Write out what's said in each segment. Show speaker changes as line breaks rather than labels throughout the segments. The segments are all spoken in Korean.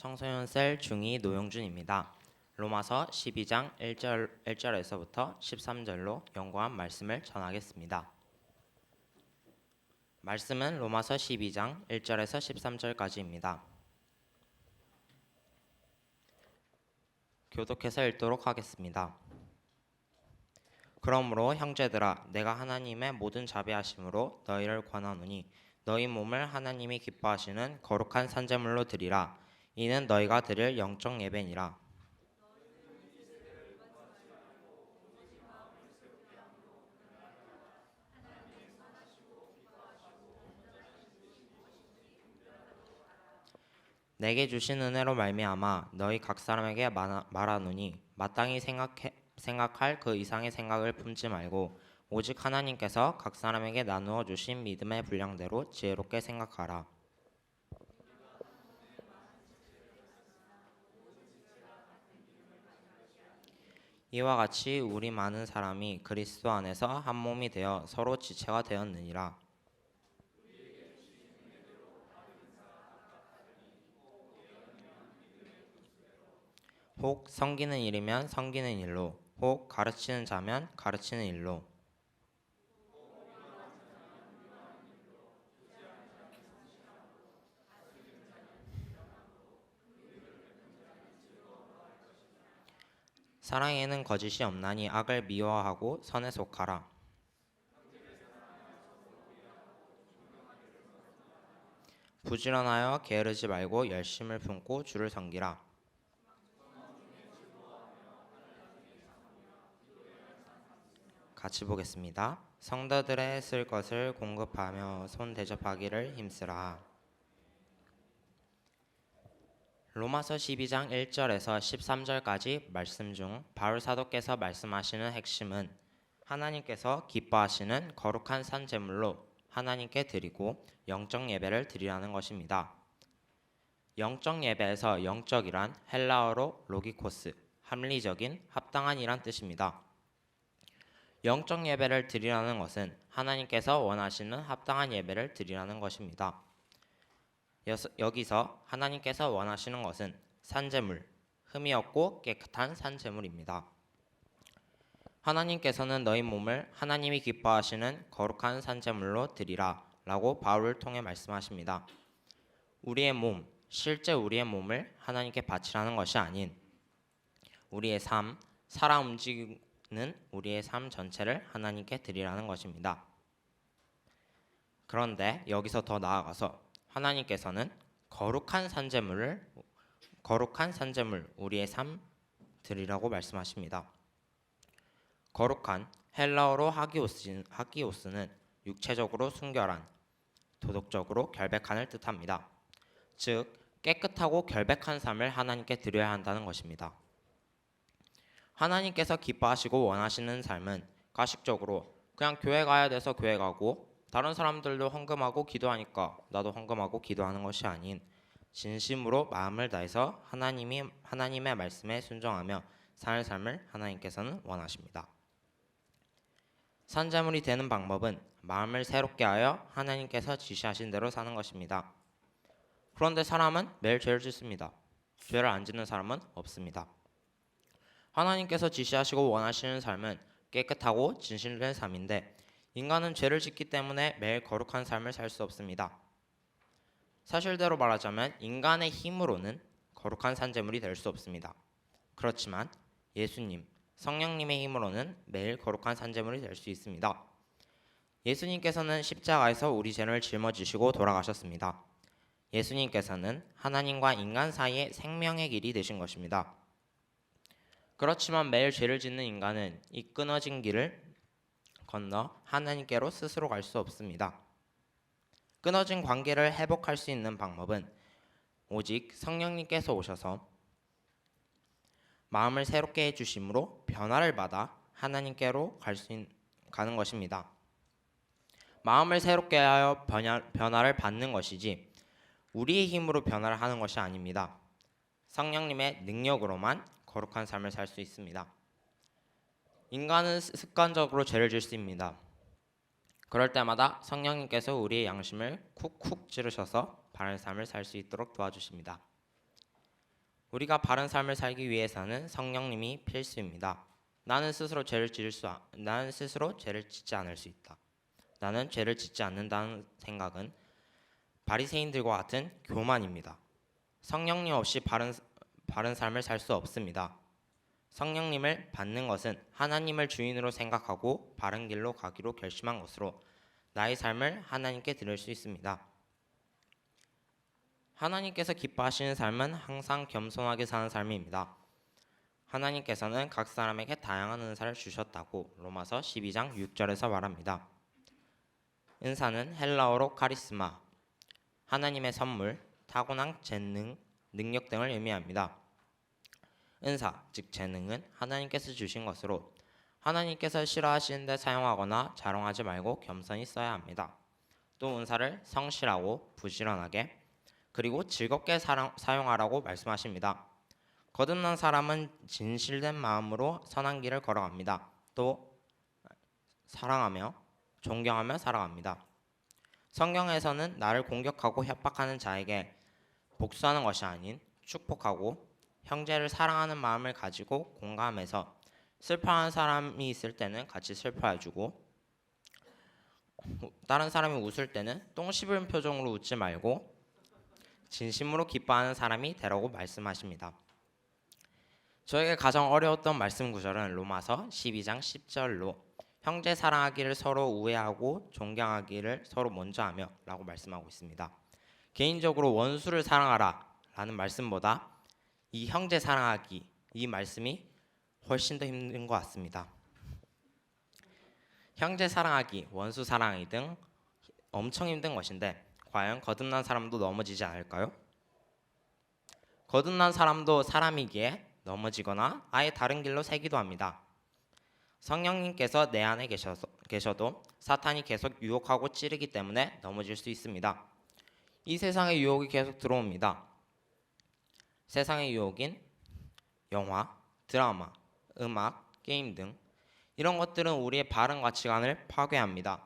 청소년 셀 중2 노영준입니다. 로마서 12장 1절, 1절에서부터 13절로 연구한 말씀을 전하겠습니다. 말씀은 로마서 12장 1절에서 13절까지입니다. 교독해서 읽도록 하겠습니다. 그러므로 형제들아 내가 하나님의 모든 자비하심으로 너희를 권하노니 너희 몸을 하나님이 기뻐하시는 거룩한 산제물로 드리라 이는 너희가 드릴 영적 예배니라 내게 주신 은혜로 말미암아 너희 각 사람에게 말하- 말하노니 마땅히 생각해, 생각할 그 이상의 생각을 품지 말고 오직 하나님께서 각 사람에게 나누어 주신 믿음의 분량대로 지혜롭게 생각하라. 이와 같이 우리 많은 사람이 그리스도 안에서 한 몸이 되어 서로 지체가 되었느니라. 혹 섬기는 일이면 섬기는 일로, 혹 가르치는 자면 가르치는 일로. 사랑에는 거짓이 없나니 악을 미워하고 선에 속하라. 부지런하여 게으르지 말고 열심을 품고 주를 섬기라. 같이 보겠습니다. 성도들의 쓸 것을 공급하며 손 대접하기를 힘쓰라. 로마서 12장 1절에서 13절까지 말씀 중 바울 사도께서 말씀하시는 핵심은 하나님께서 기뻐하시는 거룩한 산 제물로 하나님께 드리고 영적 예배를 드리라는 것입니다. 영적 예배에서 영적이란 헬라어로 로기코스, 합리적인, 합당한이란 뜻입니다. 영적 예배를 드리라는 것은 하나님께서 원하시는 합당한 예배를 드리라는 것입니다. 여기서 하나님께서 원하시는 것은 산제물, 흠이 없고 깨끗한 산제물입니다. 하나님께서는 너희 몸을 하나님이 기뻐하시는 거룩한 산제물로 드리라 라고 바울을 통해 말씀하십니다. 우리의 몸, 실제 우리의 몸을 하나님께 바치라는 것이 아닌 우리의 삶, 살아 움직이는 우리의 삶 전체를 하나님께 드리라는 것입니다. 그런데 여기서 더 나아가서 하나님께서는 거룩한 산제물을 거룩한 산제물 우리의 삶 드리라고 말씀하십니다. 거룩한 헬라어로 하기오스, 하기오스 는 육체적으로 순결한 도덕적으로 결백한을 뜻합니다. 즉 깨끗하고 결백한 삶을 하나님께 드려야 한다는 것입니다. 하나님께서 기뻐하시고 원하시는 삶은 가식적으로 그냥 교회 가야 돼서 교회 가고 다른 사람들도 헌금하고 기도하니까 나도 헌금하고 기도하는 것이 아닌 진심으로 마음을 다해서 하나님이 하나님의 말씀에 순종하며 사는 삶을 하나님께서는 원하십니다. 산자물이 되는 방법은 마음을 새롭게 하여 하나님께서 지시하신 대로 사는 것입니다. 그런데 사람은 매일 죄를 짓습니다. 죄를 안 짓는 사람은 없습니다. 하나님께서 지시하시고 원하시는 삶은 깨끗하고 진실된 삶인데 인간은 죄를 짓기 때문에 매일 거룩한 삶을 살 수 없습니다. 사실대로 말하자면 인간의 힘으로는 거룩한 산재물이 될 수 없습니다. 그렇지만 예수님, 성령님의 힘으로는 매일 거룩한 산재물이 될 수 있습니다. 예수님께서는 십자가에서 우리 죄를 짊어지시고 돌아가셨습니다. 예수님께서는 하나님과 인간 사이의 생명의 길이 되신 것입니다. 그렇지만 매일 죄를 짓는 인간은 이 끊어진 길을 건너 하나님께로 스스로 갈 수 없습니다. 끊어진 관계를 회복할 수 있는 방법은 오직 성령님께서 오셔서 마음을 새롭게 해주심으로 변화를 받아 하나님께로 갈수 가는 것입니다. 마음을 새롭게 하여 변화, 변화 를 받는 것이지 우리의 힘으로 변화를 하는 것이 아닙니다. 성령님의 능력으로만 거룩한 삶을 살 수 있습니다. 인간은 습관적으로 죄를 있습니다. 그럴 때마다 성령님께서 우리의 양심을 쿡쿡 찌르셔서 바른 삶을 살 수 있도록 도와주십니다. 우리가 바른 삶을 살기 위해서는 성령님이 필수입니다. 나는 스스로 죄를 지을 수 아- 나는 스스로 죄를 짓지 않을 수 있다. 나는 죄를 짓지 않는다는 생각은 바리새인들과 같은 교만입니다. 성령님 없이 바른 바른 삶을 살 수 없습니다. 성령님을 받는 것은 하나님을 주인으로 생각하고 바른 길로 가기로 결심한 것으로 나의 삶을 하나님께 드릴 수 있습니다. 하나님께서 기뻐하시는 삶은 항상 겸손하게 사는 삶입니다. 하나님께서는 각 사람에게 다양한 은사를 주셨다고 로마서 12장 6절에서 말합니다. 은사는 헬라어로 카리스마, 하나님의 선물, 타고난 재능, 능력 등을 의미합니다. 은사, 즉 재능은 하나님께서 주신 것으로 하나님께서 싫어하시는데 사용하거나 자랑하지 말고 겸손히 써야 합니다. 또 은사를 성실하고 부지런하게 그리고 즐겁게 사랑, 사용하라고 말씀하십니다. 거듭난 사람은 진실된 마음으로 선한 길을 걸어갑니다. 또 사랑하며 존경하며 살아갑니다. 성경에서는 나를 공격하고 협박하는 자에게 복수하는 것이 아닌 축복하고 형제를 사랑하는 마음을 가지고 공감해서 슬퍼하는 사람이 있을 때는 같이 슬퍼해주고 다른 사람이 웃을 때는 똥 씹은 표정으로 웃지 말고 진심으로 기뻐하는 사람이 되라고 말씀하십니다. 저에게 가장 어려웠던 말씀 구절은 로마서 12장 10절로 형제 사랑하기를 서로 우애하고 존경하기를 서로 먼저 하며 라고 말씀하고 있습니다. 개인적으로 원수를 사랑하라 라는 말씀보다 이 형제 사랑하기 이 말씀이 훨씬 더 힘든 것 같습니다. 형제 사랑하기, 원수 사랑하기 등 엄청 힘든 것인데 과연 거듭난 사람도 넘어지지 않을까요? 거듭난 사람도 사람이기에 넘어지거나 아예 다른 길로 새기도 합니다. 성령님께서 내 안에 계셔서, 계셔도 사탄이 계속 유혹하고 찌르기 때문에 넘어질 수 있습니다. 이 세상의 유혹이 계속 들어옵니다. 세상의 유혹인 영화, 드라마, 음악, 게임 등 이런 것들은 우리의 바른 가치관을 파괴합니다.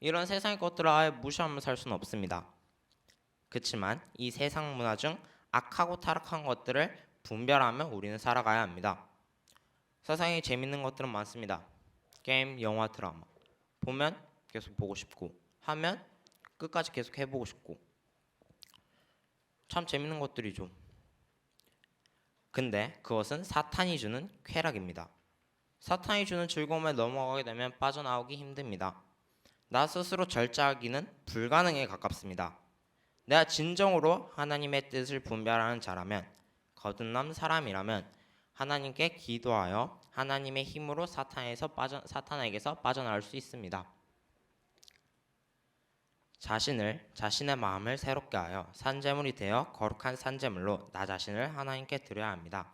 이런 세상의 것들을 아예 무시하며 살 수는 없습니다. 그렇지만 이 세상 문화 중 악하고 타락한 것들을 분별하며 우리는 살아가야 합니다. 세상에 재밌는 것들은 많습니다. 게임, 영화, 드라마 보면 계속 보고 싶고 하면 끝까지 계속 해보고 싶고 참 재밌는 것들이죠. 근데 그것은 사탄이 주는 쾌락입니다. 사탄이 주는 즐거움에 넘어가게 되면 빠져나오기 힘듭니다. 나 스스로 절제하기는 불가능에 가깝습니다. 내가 진정으로 하나님의 뜻을 분별하는 자라면 거듭남 사람이라면 하나님께 기도하여 하나님의 힘으로 사탄에서 빠져 사탄에게서 빠져나올 수 있습니다. 자신을 자신의 마음을 새롭게 하여 산제물이 되어 거룩한 산제물로 나 자신을 하나님께 드려야 합니다.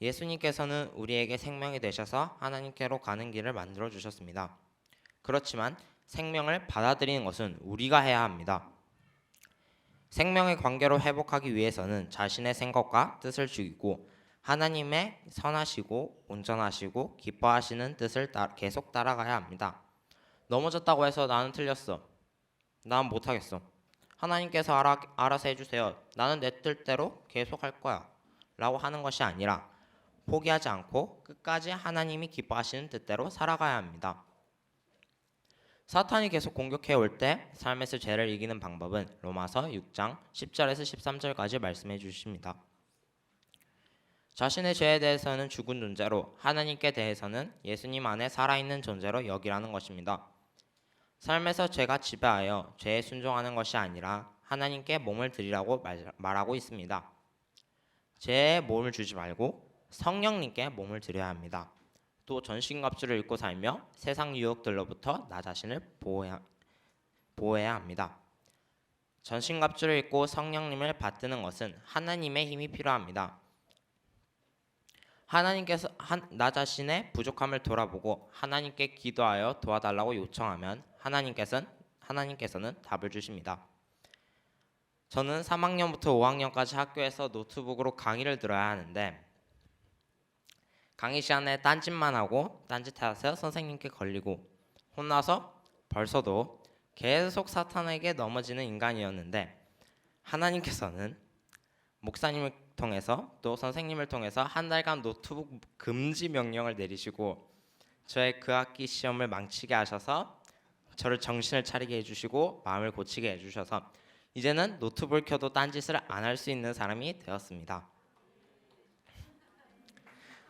예수님께서는 우리에게 생명이 되셔서 하나님께로 가는 길을 만들어 주셨습니다. 그렇지만 생명을 받아들이는 것은 우리가 해야 합니다. 생명의 관계로 회복하기 위해서는 자신의 생각과 뜻을 죽이고 하나님의 선하시고 온전하시고 기뻐하시는 뜻을 따, 계속 따라가야 합니다. 넘어졌다고 해서 나는 틀렸어. 난 못하겠어. 하나님께서 알아, 알아서 해주세요. 나는 내 뜻대로 계속 할 거야. 라고 하는 것이 아니라 포기하지 않고 끝까지 하나님이 기뻐하시는 뜻대로 살아가야 합니다. 사탄이 계속 공격해 올 때 삶에서 죄를 이기는 방법은 로마서 6장 10절에서 13절까지 말씀해 주십니다. 자신의 죄에 대해서는 죽은 존재로 하나님께 대해서는 예수님 안에 살아있는 존재로 여기라는 것입니다. 삶에서 죄가 지배하여 죄에 순종하는 것이 아니라 하나님께 몸을 드리라고 말, 말하고 있습니다. 죄에 몸을 주지 말고 성령님께 몸을 드려야 합니다. 또 전신갑주를 입고 살며 세상 유혹들로부터 나 자신을 보호해야, 보호해야 합니다. 전신갑주를 입고 성령님을 받드는 것은 하나님의 힘이 필요합니다. 하나님께서 한, 나 자신의 부족함을 돌아보고 하나님께 기도하여 도와달라고 요청하면 하나님께서는 하나님께서는 답을 주십니다. 저는 3학년부터 5학년까지 학교에서 노트북으로 강의를 들어야 하는데 강의 시간에 딴짓만 하고 딴짓해서 선생님께 걸리고 혼나서 벌써도 계속 사탄에게 넘어지는 인간이었는데 하나님께서는 목사님을 통해서 또 선생님을 통해서 한 달간 노트북 금지 명령을 내리시고 저의 그 학기 시험을 망치게 하셔서 저를 정신을 차리게 해주시고 마음을 고치게 해주셔서 이제는 노트북을 켜도 딴짓을 안 할 수 있는 사람이 되었습니다.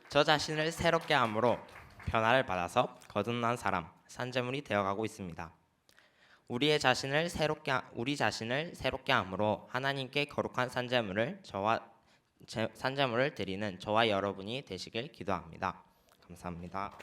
저 자신을 새롭게 함으로 변화를 받아서 거듭난 사람, 산재물이 되어가고 있습니다. 우리의 자신을 새롭게 하- 우리 자신을 새롭게 함으로 하나님께 거룩한 산재물을 저와 제- 산재물을 드리는 저와 여러분이 되시길 기도합니다. 감사합니다.